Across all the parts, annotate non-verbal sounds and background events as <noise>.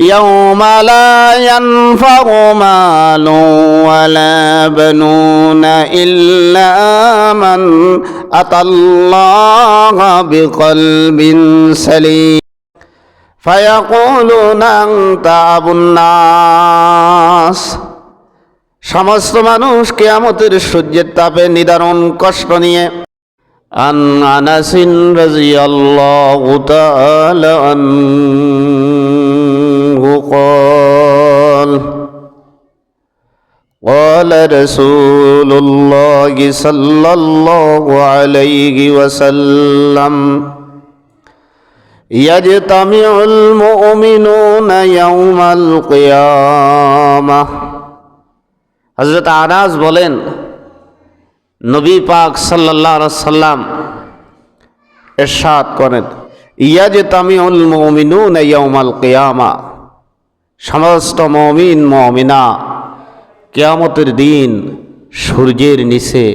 يوم لا ينفع مال ولا بنون إلا من أتى الله بقلب سليم فيقولون أنت أبو الناس সমস্ত মানুষ কেয়ামতের সূর্যের তাপে নিদারুণ কষ্ট নিয়ে عن انس رضي الله تعالى عنه قال قال رسول الله صلى الله عليه وسلم يجتمع المؤمنون يوم القيامه হজরত আনাস বলেন নবী পাক সাল্লাহ সাল্লাম এরশাদ করেন ইয়াজ তামিউল মমিনুন ইয়াউমাল কিয়ামা সমস্ত মমিন। মমিনা কেয়ামতের দিন সূর্যের নিচে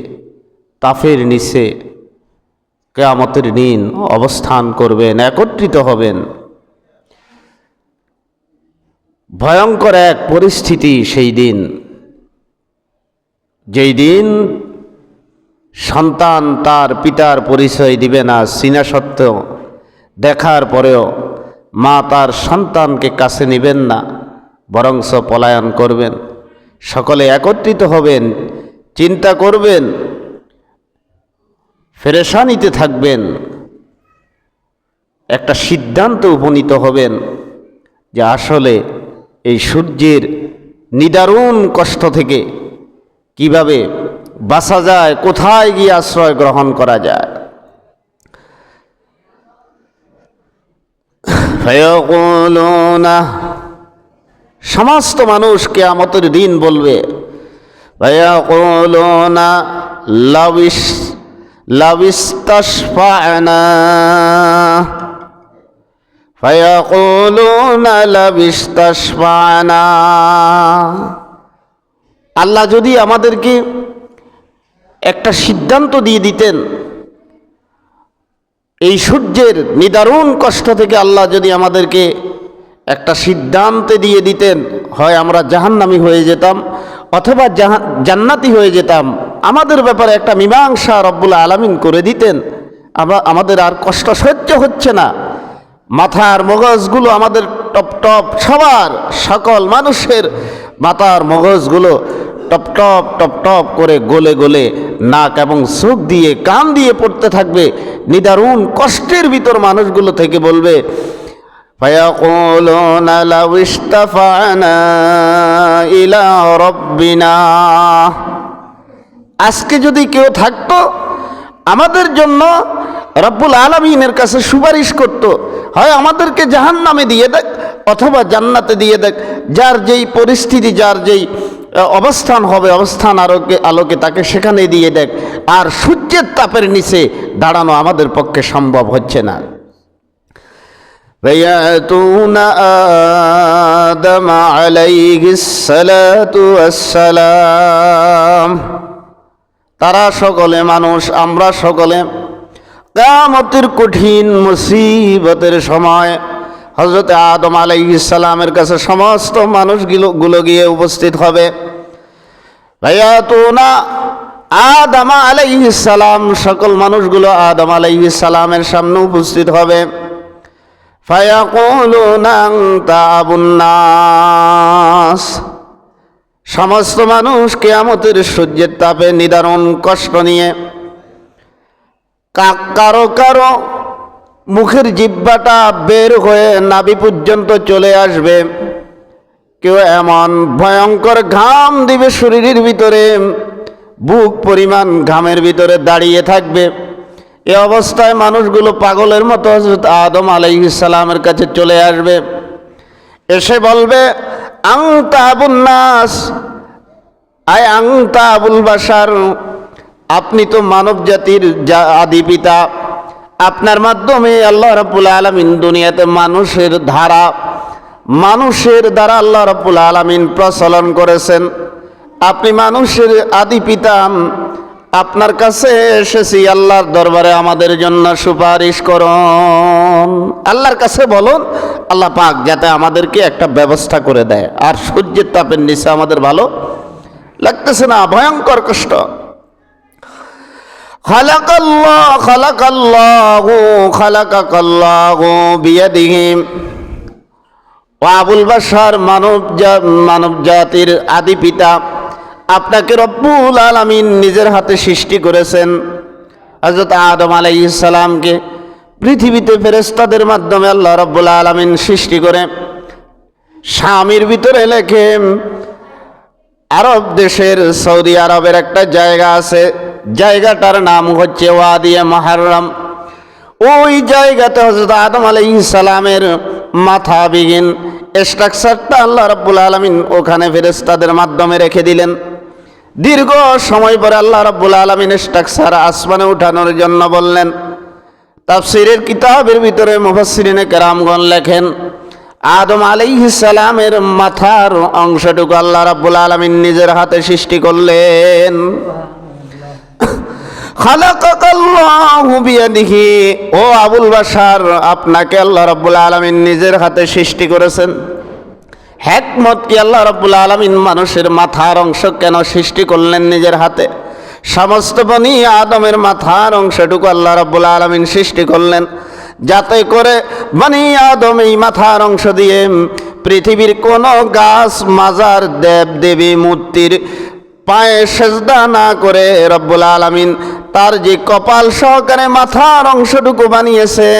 তাফের নিচে কেয়ামতের দিন অবস্থান করবেন, একত্রিত হবেন। ভয়ঙ্কর এক পরিস্থিতি সেই দিন। যেই দিন সন্তান তার পিতার পরিচয় দিবে না, সিনা সত্ত্বেও দেখার পরেও মা তার সন্তানকে কাছে নেবেন না। বরংস পলায়ন করবেন সকলে একত্রিত হবেন চিন্তা করবেন ফেরেশানিতে থাকবেন একটা সিদ্ধান্ত উপনীত হবেন যে আসলে এই সূর্যের নিদারুণ কষ্ট থেকে কিভাবে বাঁচা যায় কোথায় গিয়ে আশ্রয় গ্রহণ করা যায় فيقولون সমস্ত মানুষ কেয়ামতের দিন বলবে فيقولون لو اس- لو استشفعنا فيقولون لو استشفعنا আল্লাহ যদি আমাদেরকে একটা সিদ্ধান্ত দিয়ে দিতেন এই সূর্যের নিদারুণ কষ্ট থেকে আল্লাহ যদি আমাদেরকে একটা সিদ্ধান্তে দিয়ে দিতেন, হয় আমরা জাহান্নামি হয়ে যেতাম, অথবা জান্নাতি হয়ে যেতাম। আমাদের ব্যাপারে একটা মীমাংসা রব্বুল আলামিন করে দিতেন। আমরা আমাদের আর কষ্ট সহ্য হচ্ছে না। মাথার মগজগুলো আমাদের টপ টপ, সবার, সকল মানুষের মাথার মগজগুলো টপ টপ টপ টপ করে গলে গলে নাক এবং চোখ দিয়ে, কান দিয়ে পড়তে থাকবে। নিদারুণ কষ্টের ভিতর মানুষগুলো থেকে বলবে فيقولون لو استفعنا إلى ربنا আজকে যদি কেউ থাকতো আমাদের জন্য রব্বুল আলমিনের কাছে সুপারিশ করত হয় আমাদেরকে জাহান নামে দিয়ে দেখ অথবা জান্নাতে দিয়ে দেখ যার যেই পরিস্থিতি যার যেই আহ, অবস্থান হবে অবস্থান আলোকে আলোকে তাকে সেখানে দিয়ে দেখ আর সূর্যের তাপের নিচে দাঁড়ানো আমাদের পক্ষে সম্ভব হচ্ছে না فيأتون آدم عليه الصلاة والسلام তারা সকলে মানুষ আমরা সকলে কামতের কঠিন মুসিবতের সময় হজরত আদম আলাইসালামের কাছে সমস্ত মানুষগুলো গুলো গিয়ে উপস্থিত হবে ভাইয়া তো না আদম আলাইসালাম সকল মানুষগুলো আদম আলাইসালামের সামনে উপস্থিত হবে ফায়াকুলুনা আনতা আবুন সমস্ত মানুষ কেয়ামতের সূর্যের তাপে নিদারণ কষ্ট নিয়ে কারও কারও মুখের জিব্বাটা বের হয়ে নাভি পর্যন্ত চলে আসবে। কেউ এমন ভয়ঙ্কর ঘাম দিবে শরীরের ভিতরে, বুক পরিমাণ ঘামের ভিতরে দাঁড়িয়ে থাকবে। এ অবস্থায় মানুষগুলো পাগলের মতো হযরত আদম আলাইহিসসালামের কাছে চলে আসবে। এসে বলবে আংতা আবুল নাস আয় আংতা আবুল বাসার আপনি তো মানব জাতির আদি পিতা। আপনার মাধ্যমে আল্লাহ রাব্বুল আলামিন দুনিয়াতে মানুষের ধারা, মানুষের দ্বারা আল্লাহ রাব্বুল আলামিন প্রচলন করেছেন। আপনি মানুষের আদি পিতা আপনার কাছে এসেছি আল্লাহর দরবারে আমাদের জন্য সুপারিশ করুন আল্লাহর কাছে বলুন আল্লাহ পাক যাতে আমাদেরকে একটা ব্যবস্থা করে দেয় আর সূর্যের তাপের নিচে আমাদের ভালো লাগতেছে না ভয়ঙ্কর কষ্ট خلق الله خلق الله خلقك الله بيده ও আবুল বাসার মানব জা- মানব জাতির আদি পিতা আপনাকে রব্বুল আলামিন নিজের হাতে সৃষ্টি করেছেন। হজরত আদম আলাইহিস সালামকে পৃথিবীতে ফেরেস্তাদের মাধ্যমে আল্লাহ রব্বুল আলামিন সৃষ্টি করে। স্বামীর ভিতরে লেখে, আরব দেশের সৌদি আরবের একটা জায়গা আছে, জায়গাটার নাম হচ্ছে ওয়াদিয়া মহারম ওই জায়গাতে হজরত আদম আলাই সালামের মাথা বিগিন স্ট্রাকচারটা আল্লাহ রাব্বুল আলমিন ওখানে ফেরেস্তাদের মাধ্যমে রেখে দিলেন। দীর্ঘ সময় পরে আল্লাহ রাব্বুল আলমিন স্ট্রাকচার আসমানে উঠানোর জন্য বললেন, তাফসিরের কিতাবের ভিতরে মুফাসসিরিনে কেরামগণ লেখেন, আদম সালামের মাথার অংশটুকু আল্লাহ রাব্বুল আলামিন নিজের হাতে সৃষ্টি করলেন। ও আবুল বাশার, আপনাকে আল্লাহ রাব্বুল আলামিন নিজের হাতে সৃষ্টি করেছেন। হ্যাকমত কি আল্লাহ রব্বুল আলমিন মানুষের মাথার অংশ কেন সৃষ্টি করলেন নিজের হাতে? সমস্ত বনি আদমের মাথার অংশটুকু আল্লাহ রব্বুল আলমিন সৃষ্টি করলেন। যাতে করে বনি আদম এই মাথার অংশ দিয়ে পৃথিবীর কোনো গাছ, মাজার দেব দেবী মূর্তির পায়ে সেজদা না করে রব্বুল আলামিন তার যে কপাল সহকারে মাথার অংশটুকু বানিয়েছে,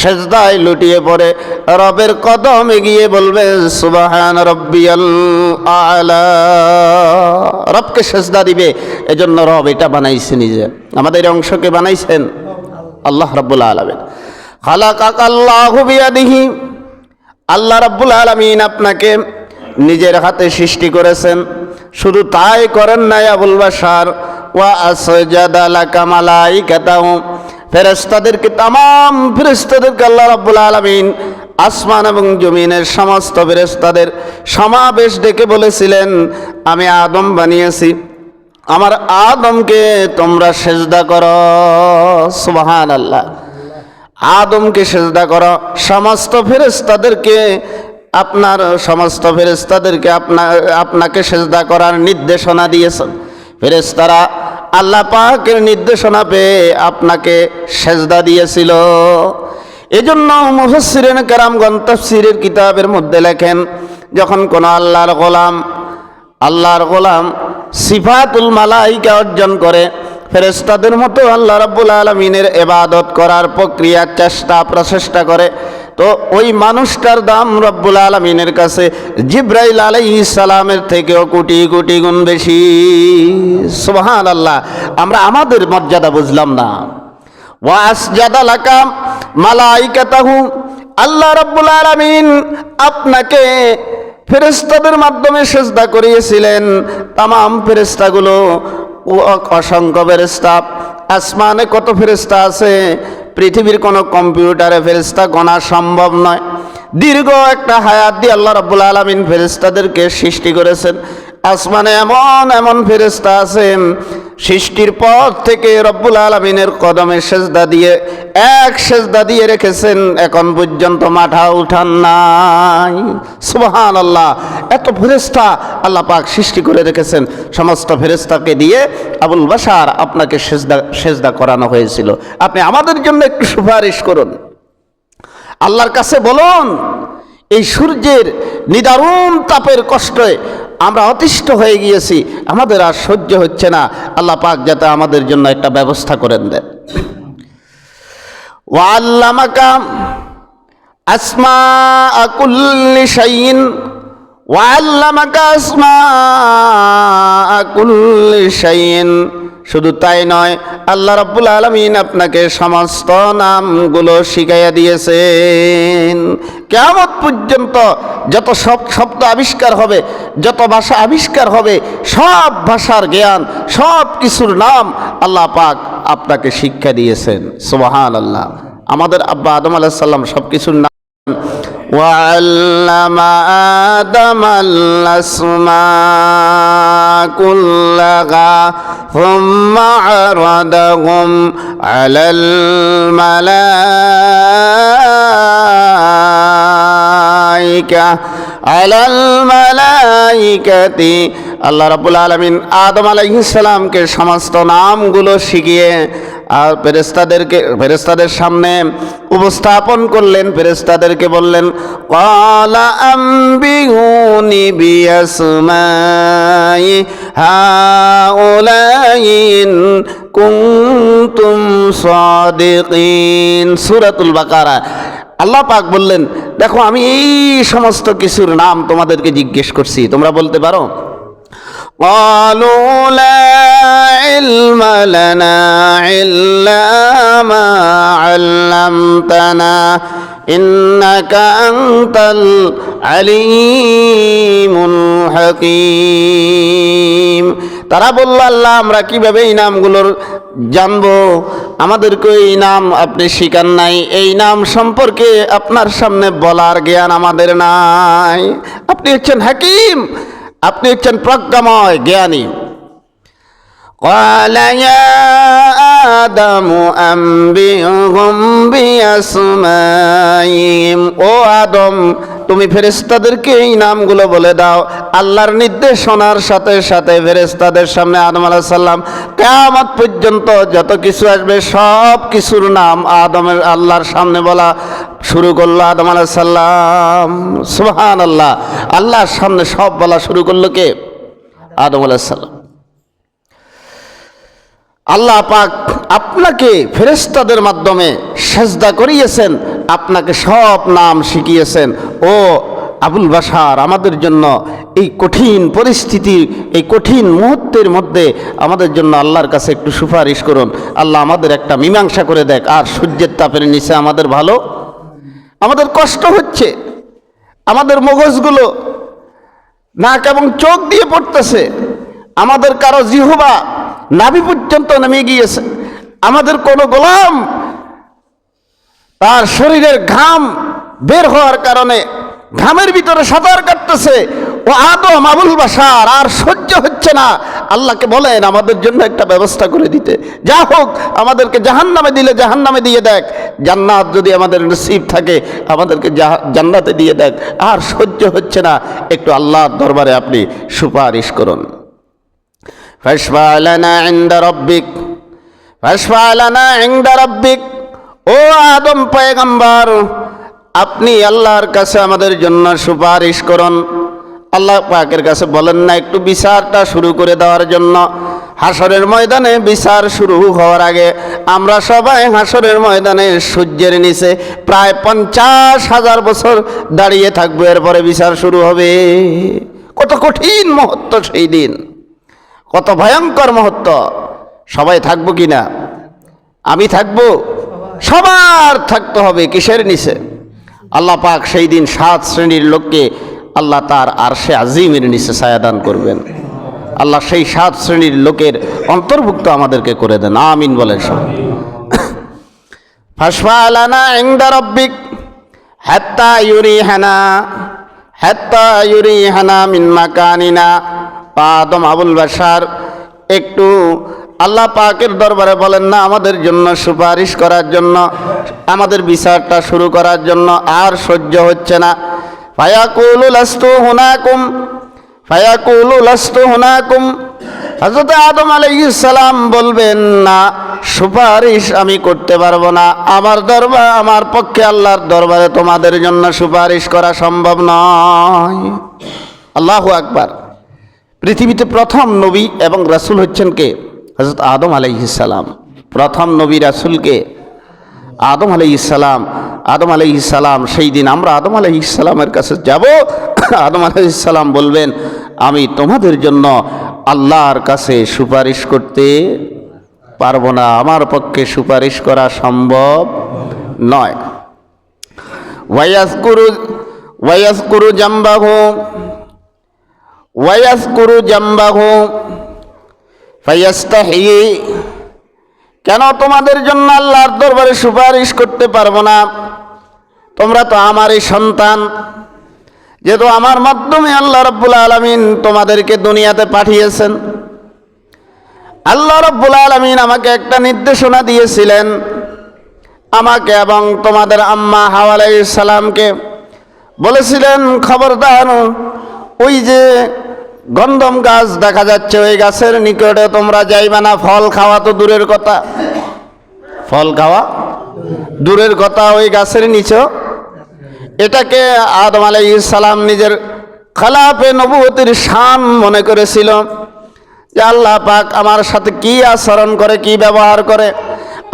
সেজদায় লুটিয়ে পড়ে, রবের কদম এগিয়ে বলবে, সুবাহান রব্বিয়াল আলা। রবকে সেজদা দিবে, এজন্য রব এটা বানাইছে নিজে। আমাদের অংশকে বানাইছেন আল্লাহ রব্বুল আলমিন। খালাকাকাল্লাহু বিয়াদিহি। আল্লাহ রাব্বুল আলামিন আপনাকে নিজের হাতে সৃষ্টি করেছেন। শুধু তাই করেন নাই আবুল বাসার ওয়া আসজাদা লাকা মালাইকাতাহু। ফেরেশতাদেরকে তামাম ফেরেশতাদেরকে আল্লাহ রাব্বুল আলামিন আসমান এবং জমিনের সমস্ত ফেরেশতাদের সমাবেশ ডেকে বলেছিলেন, আমি আদম বানিয়েছি। আমার আদমকে তোমরা সেজদা করো। সুবহানাল্লাহ। আদমকে সেজদা করো। সমস্ত ফেরেস্তাদেরকে আপনার সমস্ত ফেরেস্তাদেরকে আপনা, আপনাকে সেজদা করার নির্দেশনা দিয়েছেন। ফেরেস্তারা আল্লাহ পাকের নির্দেশনা পেয়ে আপনাকে সেজদা দিয়েছিল। এজন্য মুফসিরেন কারামগণ তফসিরের কিতাবের মধ্যে লেখেন, যখন কোনো আল্লাহর গোলাম আল্লাহর গোলাম সিফাতুল মালাইকা অর্জন করে ফেরেস্তাদের মতো আল্লাহ রাব্বুল আলমিনের এবাদত করার প্রক্রিয়া, চেষ্টা, প্রচেষ্টা করে তো ওই মানুষটার দাম রব্বুল আলমিনের কাছে জিব্রাইল আলাই সালামের থেকেও কোটি কোটি গুণ বেশি। সুবহান আল্লাহ আমরা আমাদের মর্যাদা বুঝলাম না। ওয়াস জাদালাকাম মালাইকাতাহু, আল্লাহ রাব্বুল আলামিন আপনাকে ফেরেশতাদের মাধ্যমে সেজদা করিয়েছিলেন। তামাম ফেরেশতাগুলো ও অসংখ্য ফেরেশতা। আসমানে কত ফেরেশতা আছে? পৃথিবীর কোনো কম্পিউটারে ফেরস্তা গণা সম্ভব নয়। দীর্ঘ একটা হায়াত দিয়ে আল্লাহ রাব্বুল আলামিন ফেরেশতাদেরকে সৃষ্টি করেছেন। আসমানে এমন এমন ফেরেশতা আছেন, সৃষ্টির পর থেকে রব্বুল আলমিনের কদমে সেজদা দিয়ে, এক সেজদা দিয়ে রেখেছেন, এখন পর্যন্ত মাথা উঠান নাই। সুবহান আল্লাহ এত ফেরেস্তা আল্লাহ পাক সৃষ্টি করে রেখেছেন। সমস্ত ফেরেস্তাকে দিয়ে আবুল বাসার আপনাকে সেজদা সেজদা করানো হয়েছিল। আপনি আমাদের জন্য একটু সুপারিশ করুন। আল্লাহর কাছে বলুন, এই সূর্যের নিদারুণ তাপের কষ্টে আমরা অতিষ্ঠ হয়ে গিয়েছি, আমাদের আর সহ্য হচ্ছে না। আল্লাহ পাক যাতে আমাদের জন্য একটা ব্যবস্থা করেন দেন। ওয়াল্লামাকা আসমা আকুল্লি শাইইন শুধু তাই নয়, আল্লাহ রাব্বুল আলমিন আপনাকে সমস্ত নামগুলো শিখাইয়া দিয়েছেন। কেমন পর্যন্ত যত সব শব্দ আবিষ্কার হবে, যত ভাষা আবিষ্কার হবে, সব ভাষার জ্ঞান, সব কিছুর নাম আল্লাহ পাক আপনাকে শিক্ষা দিয়েছেন। সোহান আল্লাহ আমাদের আব্বা আদম আলাহ সাল্লাম সব কিছুর নাম وعلم آدم الأسماء كلها ثم عرضهم على الملائكة على الملائكة আল্লাহ রাবুল আলমিন আদম আলাইসালামকে সমস্ত নামগুলো শিখিয়ে আর ফেরেস্তাদেরকে ফেরেস্তাদের সামনে উপস্থাপন করলেন ফেরেস্তাদেরকে বললেন কলা আম্বিহুনি বিয়াসমাই হাউলাইন কুনতুম সাদিকিন। সূরাতুল বাকারা। আল্লাহ পাক বললেন, দেখো, আমি এই সমস্ত কিছুর নাম তোমাদেরকে জিজ্ঞেস করছি, তোমরা বলতে পারো? قالوا لا علم لنا إلا ما علمتنا إنك أنت العليم الحكيم তারা বলল আল্লাহ আমরা কিভাবে এই নামগুলোর জানবো আমাদেরকে এই নাম আপনি শিকার নাই এই নাম সম্পর্কে আপনার সামনে বলার জ্ঞান আমাদের নাই আপনি হচ্ছেন হাকিম আপনি হচ্ছেন প্রজ্ঞাময় জ্ঞানী। قال يا آدم أنبئهم بأسمائهم ও আদম তুমি ফেরেস্তাদেরকে এই নামগুলো বলে দাও আল্লাহর নির্দেশনার সাথে সাথে ফেরেস্তাদের সামনে আদম আলাহ সাল্লাম কেয়ামত পর্যন্ত যত কিছু আসবে সব কিছুর নাম আদমের আল্লাহর সামনে বলা শুরু করলো আদম আলাহ সাল্লাম সুহান আল্লাহ আল্লাহর সামনে সব বলা শুরু করলো কে আদম আলাহ সাল্লাম আল্লাহ পাক আপনাকে ফেরেস্তাদের মাধ্যমে সেজদা করিয়েছেন, আপনাকে সব নাম শিখিয়েছেন। ও আবুল বাসার আমাদের জন্য এই কঠিন পরিস্থিতি, এই কঠিন মুহূর্তের মধ্যে আমাদের জন্য আল্লাহর কাছে একটু সুপারিশ করুন। আল্লাহ আমাদের একটা মীমাংসা করে দেখ, আর সূর্যের তাপের নিচে আমাদের ভালো? আমাদের কষ্ট হচ্ছে, আমাদের মগজগুলো নাক এবং চোখ দিয়ে পড়তেছে, আমাদের কারও জিহবা নাভি পর্যন্ত নেমে গিয়েছে। আমাদের কোনো গোলাম তার শরীরের ঘাম বের হওয়ার কারণে ঘামের ভিতরে সাঁতার কাটতেছে। ও আদম আবুল বাসার আর সহ্য হচ্ছে না। আল্লাহকে বলেন, আমাদের জন্য একটা ব্যবস্থা করে দিতে। যা হোক, আমাদেরকে জাহান নামে দিলে জাহান নামে দিয়ে দেখ। জান্নাত যদি আমাদের নসিব থাকে, আমাদেরকে জান্নাতে দিয়ে দেখ। আর সহ্য হচ্ছে না। একটু আল্লাহর দরবারে আপনি সুপারিশ করুন। فاشفع لنا عند ربك فاشفع لنا عند ربك ও আদম পয়গম্বর আপনি আল্লাহর কাছে আমাদের জন্য সুপারিশ করুন আল্লাহ পাকের কাছে বলেন না একটু বিচারটা শুরু করে দেওয়ার জন্য হাসরের ময়দানে বিচার শুরু হওয়ার আগে আমরা সবাই হাসরের ময়দানে সূর্যের নিচে প্রায় পঞ্চাশ হাজার বছর দাঁড়িয়ে থাকবো এরপরে বিচার শুরু হবে কত কঠিন মুহূর্ত সেই দিন কত ভয়ঙ্কর মুহূর্ত। সবাই থাকব কি না আমি থাকব? সবার থাকতে হবে কিসের নিচে? আল্লাহ পাক সেই দিন সাত শ্রেণির লোককে আল্লাহ তার আরশে আজিমের নিচে ছায়াদান করবেন। আল্লাহ সেই সাত শ্রেণির লোকের অন্তর্ভুক্ত আমাদেরকে করে দেন। আমিন বলেন সব ফাসফালানা ইংদা রব্বিক হাত্তা ইউরিহানা হাত্তা ইউরিহানা মিন মাকানিনা। আদম আবুল বাসার একটু আল্লাহ পাকের দরবারে বলেন, না, আমাদের জন্য সুপারিশ করার জন্য, আমাদের বিচারটা শুরু করার জন্য আর সহ্য হচ্ছে না। ফায়াকুলু লাস্তু হুনাকুম, ফায়াকুলু লাস্তু হুনাকুম। হজরত আদম আলাইসালাম বলবেন, না, সুপারিশ আমি করতে পারব না। আমার দরবার, আমার পক্ষে আল্লাহর দরবারে তোমাদের জন্য সুপারিশ করা সম্ভব নয়। আল্লাহু আকবার। পৃথিবীতে প্রথম নবী এবং রাসূল হচ্ছেন কে? হজরত আদম আলাইহিসালাম প্রথম নবী রাসূলকে আদম আলাইহিসালাম আদম আলাইহিসালাম সেই দিন আমরা আদম আলাইহিসালামের কাছে যাব। আদম আলাইহিসালাম বলবেন, আমি তোমাদের জন্য আল্লাহর কাছে সুপারিশ করতে পারব না। আমার পক্ষে সুপারিশ করা সম্ভব নয়। ওয়াইয়াসকুরু ওয়াইয়াসকুরু জাম্বাহু ওয়াইয়াসকুরু জাম্বাহু ফাইয়াস্তাহি কেন তোমাদের জন্য আল্লাহর দরবারে সুপারিশ করতে পারব না? তোমরা তো আমারই সন্তান। যেহেতু আমার মাধ্যমে আল্লাহ রব্বুল আলমিন তোমাদেরকে দুনিয়াতে পাঠিয়েছেন। আল্লাহ রব্বুল আলমিন আমাকে একটা নির্দেশনা দিয়েছিলেন। আমাকে এবং তোমাদের আম্মা হাওয়ালাই সালামকে বলেছিলেন, খবরদার ওই যে গন্ধম গাছ দেখা যাচ্ছে, ওই গাছের নিকটে তোমরা যাইবে না, ফল খাওয়া তো দূরের কথা। ফল খাওয়া দূরের কথা, ওই গাছের নিচেও এটাকে আদম আলাই সালাম নিজের খালাপে নবুতির শান মনে করেছিল যে আল্লাহ পাক আমার সাথে কি আচরণ করে, কি ব্যবহার করে।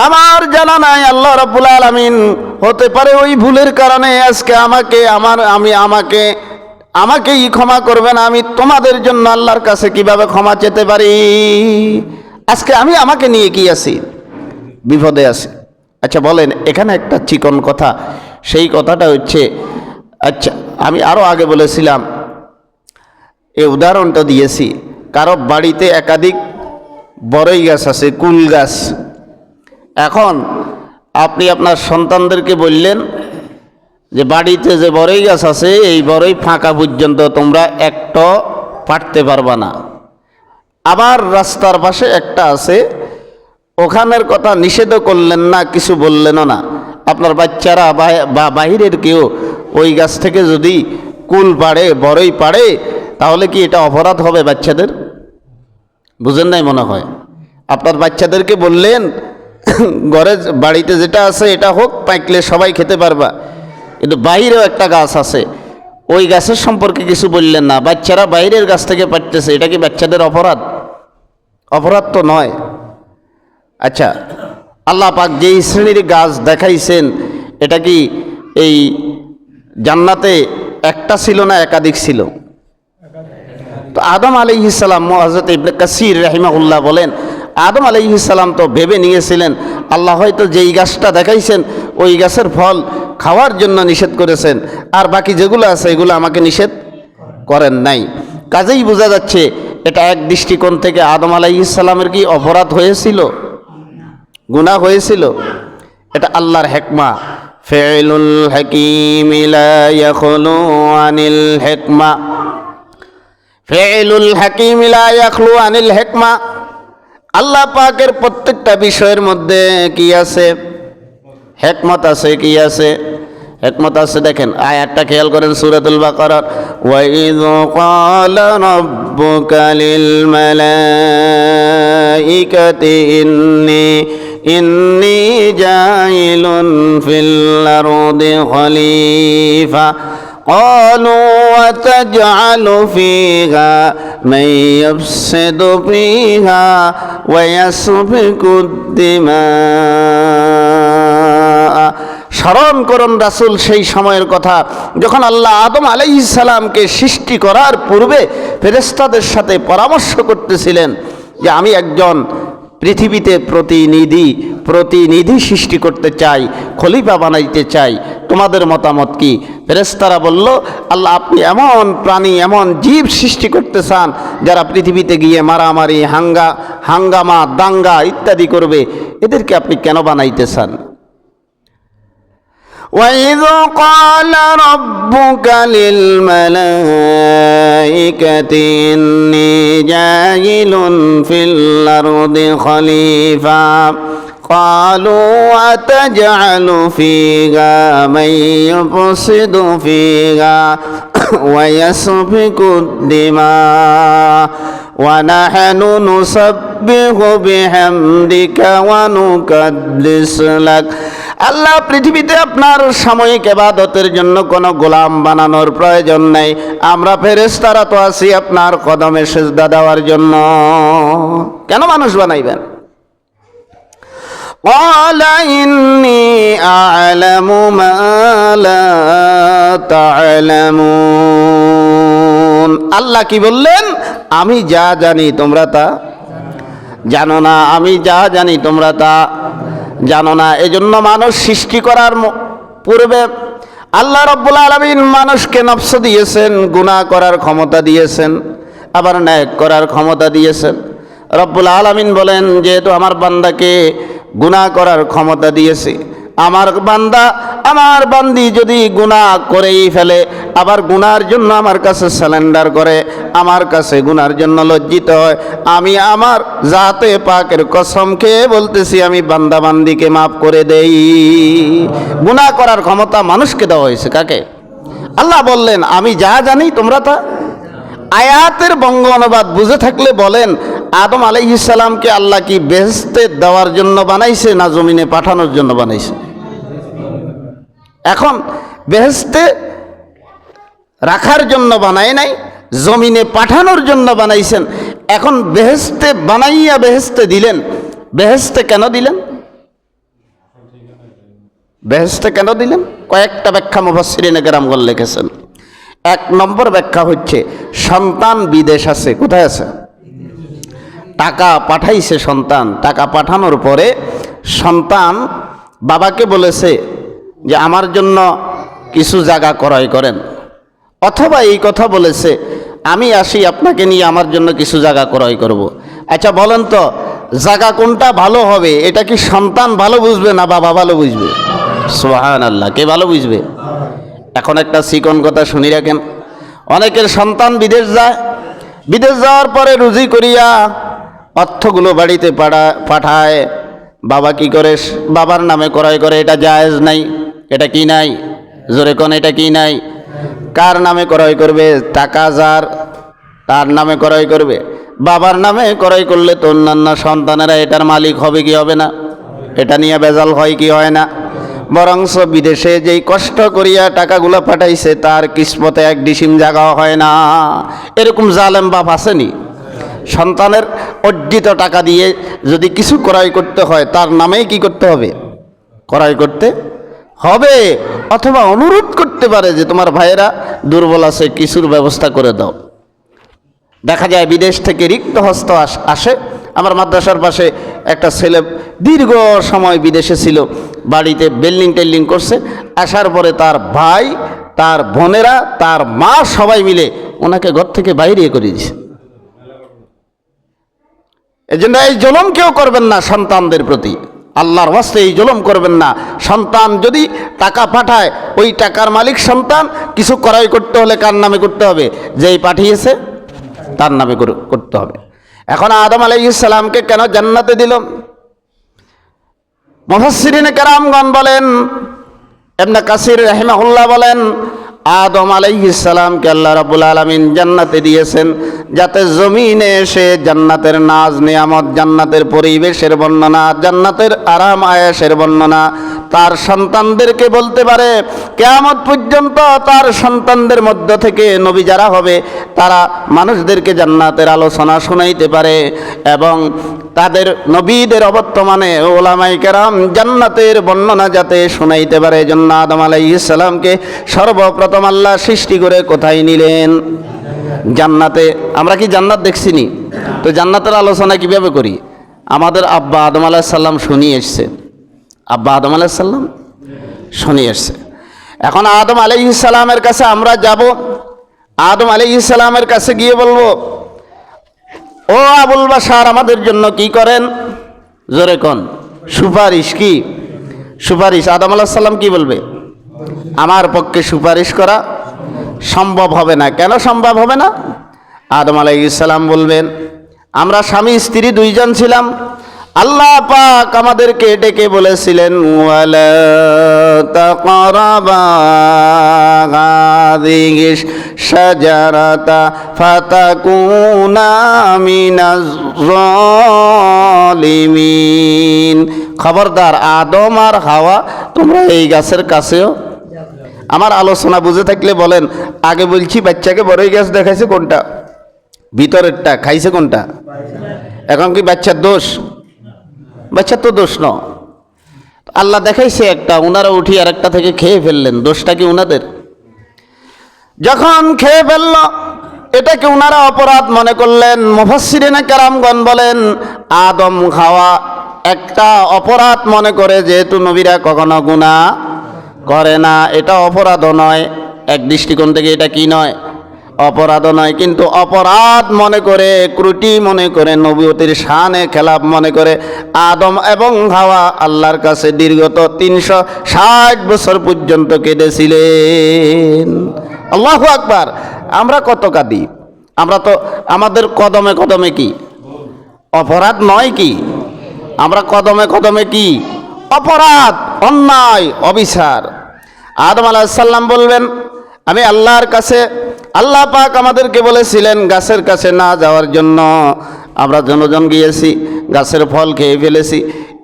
আমার জানা নাই, আল্লাহ রাব্বুল আলামিন হতে পারে ওই ভুলের কারণে আজকে আমাকে, আমার, আমি আমাকে আমাকেই ক্ষমা করবেন আমি তোমাদের জন্য আল্লাহর কাছে কীভাবে ক্ষমা চেতে পারি? আজকে আমি আমাকে নিয়ে কি আছি? বিপদে আছি। আচ্ছা বলেন, এখানে একটা চিকন কথা। সেই কথাটা হচ্ছে আচ্ছা আমি আরও আগে বলেছিলাম এই উদাহরণটা দিয়েছি। কারও বাড়িতে একাধিক বড়ই গাছ আছে, কুল গাছ। এখন আপনি আপনার সন্তানদেরকে বললেন যে বাড়িতে যে বড়ই গাছ আছে, এই বড়ই ফাঁকা পর্যন্ত তোমরা একটা পারতে পারবা না। আবার রাস্তার পাশে একটা আছে, ওখানের কথা নিষেধ করলেন না, কিছু বললেনও না। আপনার বাচ্চারা বা বাহিরের কেউ ওই গাছ থেকে যদি কুল পাড়ে বড়ই পাড়ে, তাহলে কি এটা অপরাধ হবে বাচ্চাদের? বুঝেন নাই মনে হয়। আপনার বাচ্চাদেরকে বললেন ঘরে বাড়িতে যেটা আছে, এটা হোক, পাইকলে সবাই খেতে পারবা। কিন্তু বাইরেও একটা গাছ আছে। ওই গাছের সম্পর্কে কিছু বললেন না। বাচ্চারা বাইরের গাছ থেকে পাঠতেছে এটা কি বাচ্চাদের অপরাধ? অপরাধ তো নয়। আচ্ছা আল্লাহ পাক যেই শ্রেণির গাছ দেখাইছেন, এটা কি এই জান্নাতে একটা ছিল না একাধিক ছিল? তো আদম আলী ইসালাম হজরত ইবনে কাসির রাহিমাহুল্লাহ বলেন, আদম আলী ইসালাম তো ভেবে নিয়েছিলেন, আল্লাহ হয়তো যেই গাছটা দেখাইছেন, ওই গাছের ফল খাওয়ার জন্য নিষেধ করেছেন। আর বাকি যেগুলো আছে, এগুলো আমাকে নিষেধ করেন নাই। কাজেই বোঝা যাচ্ছে, এটা এক দৃষ্টিকোণ থেকে আদম আলাই ইসালামের কি অপরাধ হয়েছিল? গুনাহ হয়েছিল? এটা আল্লাহর হেকমা। ফেলুল হাকিম আনিল হেকমা। ফেলুল হাকিম আনিল হেকমা। আল্লাহ পাকের প্রত্যেকটা বিষয়ের মধ্যে কি আছে? হেকমত আছে কি আছে? হেকমত আছে দেখেন, আয়াতটা খেয়াল করেন সুরাতুল বাকারার ওয়াইদ রাব্বুকা লিল মালাইকাতি ইন্নি ইন্নি জাইলুন ফিল আরদি খলিফা। قالوا وتجعل فيها من يفسد فيها ويسفك الدماء স্মরণ করুন রাসুল সেই সময়ের কথা যখন আল্লাহ আদম আলাইসালামকে সৃষ্টি করার পূর্বে ফেরেস্তাদের সাথে পরামর্শ করতেছিলেন যে আমি একজন পৃথিবীতে প্রতিনিধি প্রতিনিধি সৃষ্টি করতে চাই খলিফা বানাইতে চাই তোমাদের মতামত কি ফেরেস্তারা বলল আল্লাহ আপনি এমন প্রাণী এমন জীব সৃষ্টি করতে চান যারা পৃথিবীতে গিয়ে মারামারি হাঙ্গা হাঙ্গামা দাঙ্গা ইত্যাদি করবে এদেরকে আপনি কেন বানাইতে চান وإذ قال ربك للملائكة إني جاعل في الأرض خليفة قالوا أتجعل فيها من يفسد فيها <coughs> ويسفك الدماء ونحن نسبح بحمدك ونقدس لك আল্লাহ পৃথিবীতে আপনার সাময়িক এবাদতের জন্য কোনো গোলাম বানানোর প্রয়োজন নেই আমরা ফেরেশতারা তো আছি আপনার কদমে সেজদা দেওয়ার জন্য কেন মানুষ বানাইবেন قال إني أعلم ما لا تعلمون আল্লাহ কি বললেন আমি যা জানি তোমরা তা জানো না আমি যা জানি তোমরা তা জানো না এজন্য মানুষ সৃষ্টি করার ম- পূর্বে আল্লাহ রব্বুল আলমিন মানুষকে নফস দিয়েছেন গুনাহ করার ক্ষমতা দিয়েছেন আবার ন্যায় করার ক্ষমতা দিয়েছেন রব্বুল আলমিন বলেন যেহেতু আমার বান্দাকে গুনাহ করার ক্ষমতা দিয়েছি। আমার বান্দা, আমার বান্দি যদি গুনাহ করেই ফেলে, আবার গুনার জন্য আমার কাছে স্যালেন্ডার করে, আমার কাছে গুনার জন্য লজ্জিত হয়। আমি আমার জাতে পাকের কসম খেয়ে বলতেছি, আমি বান্দা বান্দিকে মাফ করে দেই। গুনাহ করার ক্ষমতা মানুষকে দেওয়া হয়েছে, কাকে? আল্লাহ বললেন, আমি যা জানি তোমরা তা আয়াতের বঙ্গ অনুবাদ বুঝে থাকলে বলেন, আদম আলাইহিসালামকে আল্লাহ কি বেহেস্তে দেওয়ার জন্য বানাইছে না জমিনে পাঠানোর জন্য বানাইছে? এখন বেহেস্তে রাখার জন্য বানায় নাই, জমিনে পাঠানোর জন্য বানাইছেন। এখন বেহেস্তে বানাইয়া বেহেস্তে দিলেন বেহেস্তে কেন দিলেন? বেহেস্তে কেন দিলেন? কয়েকটা ব্যাখ্যা মুফাসসিরিনে কেরামগণ লিখেছেন। এক নম্বর ব্যাখ্যা হচ্ছে, সন্তান বিদেশ আছে, কোথায় আছে? টাকা পাঠাইছে সন্তান, টাকা পাঠানোর পরে সন্তান বাবাকে বলেছে যে, আমার জন্য কিছু জায়গা ক্রয় করেন। অথবা এই কথা বলেছে, আমি আসি আপনাকে নিয়ে, আমার জন্য কিছু জায়গা ক্রয় করব। আচ্ছা বলেন তো, জায়গা কোনটা ভালো হবে? এটা কি সন্তান ভালো বুঝবে না বাবা ভালো বুঝবে? সোহান আল্লাহ কে ভালো বুঝবে? এখন একটা চিকন কথা শুনি রাখেন। অনেকের সন্তান বিদেশ যায়, বিদেশ যাওয়ার পরে রুজি করিয়া অর্থগুলো বাড়িতে পাঠা পাঠায়। বাবা কি করে? বাবার নামে ক্রয় করে, এটা জায়েজ নাই, এটা কি নাই? জোরে কোন, এটা কি নাই? কার নামে ক্রয় করবে? টাকা যার, তার নামে ক্রয় করবে? বাবার নামে ক্রয় করলে তো অন্যান্য সন্তানেরা এটার মালিক হবে কি হবে না? এটা নিয়ে বেজাল হয় কি হয় না? বরংস বিদেশে যেই কষ্ট করিয়া টাকাগুলো পাঠাইছে, তার কিসমতে এক ডিসিম জায়গাও হয় না। এরকম জালেম বাপ আসেনি? সন্তানের অর্জিত টাকা দিয়ে যদি কিছু ক্রয় করতে হয়, তার নামেই কি করতে হবে? ক্রয় করতে হবে? অথবা অনুরোধ করতে পারে যে, তোমার ভাইয়েরা দুর্বল আছে, কিছুর ব্যবস্থা করে দাও। দেখা যায় বিদেশ থেকে রিক্ত হস্ত আসে। আমার মাদ্রাসার পাশে একটা ছেলে দীর্ঘ সময় বিদেশে ছিল, বাড়িতে বিল্ডিং টেল্ডিং করছে। আসার পরে তার ভাই, তার বোনেরা, তার মা সবাই মিলে ওনাকে ঘর থেকে বাইরে করে দিয়েছে। এই জন্য এই জলম কেউ করবেন না সন্তানদের প্রতি। আল্লাহর ওয়াস্তে এই জলম করবেন না। সন্তান যদি টাকা পাঠায়, ওই টাকার মালিক সন্তান, কিছু করাই করতে হলে কার নামে করতে হবে? যেই পাঠিয়েছে, তার নামে করতে হবে। এখন আদম আলাইসালামকে কেন জান্নাতে দিল? মুফাসসিরিনে কেরামগণ বলেন এমনা কাসির রহিমাহুল্লাহ বলেন, আদম আলাইহিসালামকে আল্লাহ রাবুল আলমিন জান্নাতে দিয়েছেন যাতে জমিনে এসে জান্নাতের নাজ নিয়ামত, জান্নাতের পরিবেশের বর্ণনা, জান্নাতের আরাম আয়াসের বর্ণনা তার সন্তানদেরকে বলতে পারে, কেয়ামত পর্যন্ত তার সন্তানদের মধ্য থেকে নবী যারা হবে, তারা মানুষদেরকে জান্নাতের আলোচনা শোনাইতে পারে এবং তাদের নবীদের অবর্তমানে ওলামাই কেরাম জান্নাতের বর্ণনা যাতে শোনাইতে পারে। জন্য আদম আলাইসালামকে সর্বপ্রথম আল্লাহ সৃষ্টি করে কোথায় নিলেন? জান্নাতে। আমরা কি জান্নাত দেখছিনি? তো জান্নাতের আলোচনা কীভাবে করি? আমাদের আব্বা আদম আলাহিসাল্লাম শুনিয়ে এসছে আব্বা আদম আলাইসাল্লাম শুনিয়ে এসছে এখন আদম আলাইসালামের কাছে আমরা যাব। আদম আলাইসালামের কাছে গিয়ে বলব, ও আবুল বাসার আমাদের জন্য কি করেন? জোরে কন, সুপারিশ কি? সুপারিশ, আদম আলাহ সাল্লাম কি বলবে? আমার পক্ষে সুপারিশ করা সম্ভব হবে না। কেন সম্ভব হবে না? আদম আলাইসাল্লাম বলবেন, আমরা স্বামী, স্ত্রী দুইজন ছিলাম। আল্লাহ পাক আমাদেরকে ডেকে বলেছিলেন শাজারাতা ফাতাকুনা খবরদার আদম আর হাওয়া, তোমরা এই গাছের কাছেও? আমার আলোচনা বুঝে থাকলে বলেন, আগে বলছি, বাচ্চাকে বড়ই গাছ দেখাইছে কোনটা? ভিতরেরটা, খাইছে কোনটা? এখন কি বাচ্চার দোষ? বাচ্চার তো দোষ ন আল্লাহ দেখাইছে একটা ওনারা উঠি আর একটা থেকে খেয়ে ফেললেন। দোষটা কি ওনাদের যখন খেয়ে ফেলল, এটাকে ওনারা অপরাধ মনে করলেন। মুফাসসিরিনে কেরামগণ বলেন, আদম খাওয়া একটা অপরাধ মনে করে, যেহেতু নবীরা কখনো গুনাহ করে না। এটা অপরাধও নয়। এক দৃষ্টিকোণ থেকে এটা কি নয়? অপরাধ নয়, কিন্তু অপরাধ মনে করে ত্রুটি মনে করে নবীতির শানে খেলাপ মনে করে, আদম এবং হাওয়া আল্লাহর কাছে দীর্ঘত তিনশো ষাট বছর পর্যন্ত কেঁদেছিলেন। আল্লাহ আকবার। আমরা কত কাঁদি? আমরা তো, আমাদের কদমে কদমে কি? অপরাধ নয় কি? আমরা কদমে কদমে কি? অপরাধ, অন্যায়, অবিচার। আদম আলাহিসাল্লাম বলবেন আমি আল্লাহর কাছে, আল্লাহ পাক আমাদেরকে বলেছিলেন, গাছের কাছে না যাওয়ার জন্য আমরা জনজন গিয়েছি, গাছের ফল খেয়ে ফেলেছি।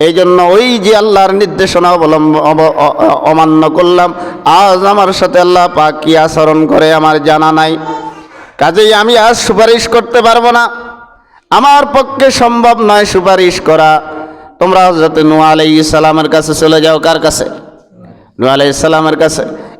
এই জন্য ওই যে আল্লাহর নির্দেশনা অবলম্ব অমান্য করলাম, আজ আমার সাথে আল্লাহ পাক কি আচরণ করে আমার জানা নাই। কাজেই আমি আজ সুপারিশ করতে পারব না। আমার পক্ষে সম্ভব নয় সুপারিশ করা। তোমরা হজরত নু আলাই ইসালামের কাছে চলে যাও কার কাছে? নু আলাই ইসালামের কাছে।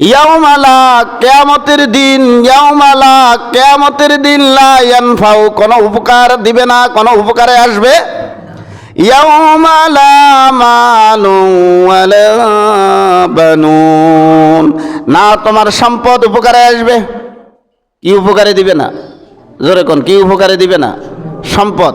ইয়াউমালা কেয়ামতের দিন, ইয়াউমালা কেয়ামতের দিন লা ইয়ানফাউ, কোনো উপকার দিবে না, কোনো উপকারে আসবে। ইয়াউমালা মালু বানুন, না তোমার সম্পদ উপকারে আসবে। কি উপকারে দিবে না? জোরে কোন, কি উপকারে দিবে না? সম্পদ।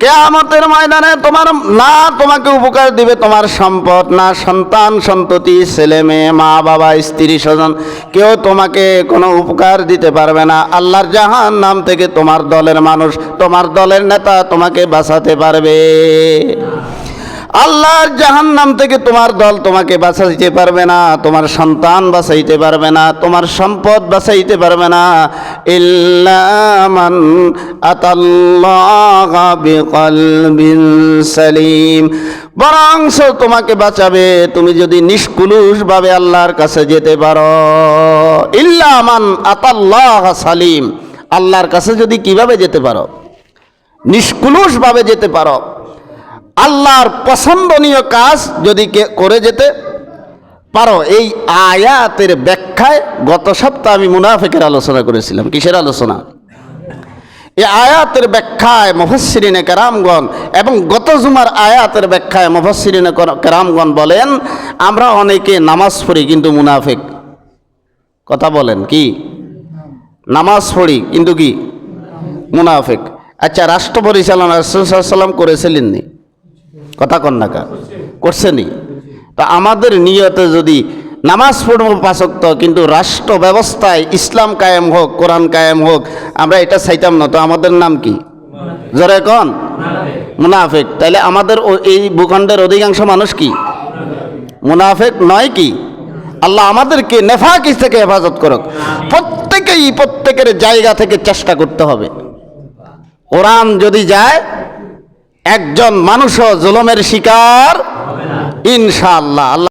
কেয়ামতের ময়দানে তোমার না তোমাকে উপকার দিবে তোমার সম্পদ, না সন্তান, সন্ততি, ছেলে মেয়ে, মা, বাবা, স্ত্রী, স্বজন। কেউ তোমাকে কোনো উপকার দিতে পারবে না। আল্লাহর জাহান নাম থেকে তোমার দলের মানুষ, তোমার দলের নেতা তোমাকে বাঁচাতে পারবে। আল্লাহর জাহান নাম থেকে তোমার দল তোমাকে বাঁচাইতে পারবে না, তোমার সন্তান বাঁচাইতে পারবে না, তোমার সম্পদ বাঁচাইতে পারবে না। ইল্লামান সালিম। বরংস তোমাকে বাঁচাবে, তুমি যদি নিষ্কুলুষভাবে আল্লাহর কাছে যেতে পারো। ইল্লামান আতাল্লাহ সালিম। আল্লাহর কাছে যদি কীভাবে যেতে পারো? নিষ্কুলুষভাবে যেতে পারো। আল্লাহর পছন্দনীয় কাজ যদি করে যেতে পারো, এই আয়াতের ব্যাখ্যায় গত সপ্তাহে আমি মুনাফেকের আলোচনা করেছিলাম। কিসের আলোচনা? এই আয়াতের ব্যাখ্যায় মুফাসসিরিনে কেরামগণ এবং গত জুমার আয়াতের ব্যাখ্যায় মুফাসসিরিনে কেরামগণ বলেন, আমরা অনেকে নামাজ পড়ি কিন্তু মুনাফেক। কথা বলেন, কি? নামাজ পড়ি কিন্তু কি? মুনাফেক। আচ্ছা রাষ্ট্র পরিচালনা রাসূল করেছিলেন নি? কথা কন না কা করছেনি তা আমাদের নিয়তে যদি নামাজ পড়ব পাশক্ত কিন্তু রাষ্ট্র ব্যবস্থায় ইসলাম কায়েম হোক, কোরআন কায়েম হোক, আমরা এটা চাইতাম না। তো আমাদের নাম কি? জরে কন। মুনাফেক। তাইলে আমাদের এই ভূখণ্ডের অধিকাংশ মানুষ কি? মুনাফেক নয় কি? আল্লাহ আমাদেরকে নেফাকিস থেকে হেফাজত করুক। প্রত্যেকেই প্রত্যেকের জায়গা থেকে চেষ্টা করতে হবে। কোরআন যদি যায় একজন মানুষও জুলমের শিকার? ইনশাল্লাহ আল্লাহ